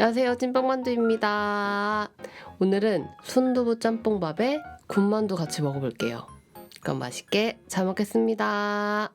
안녕하세요 찐빵만두입니다. 오늘은 순두부 짬뽕밥에 군만두 같이 먹어볼게요. 그럼 맛있게 잘 먹겠습니다.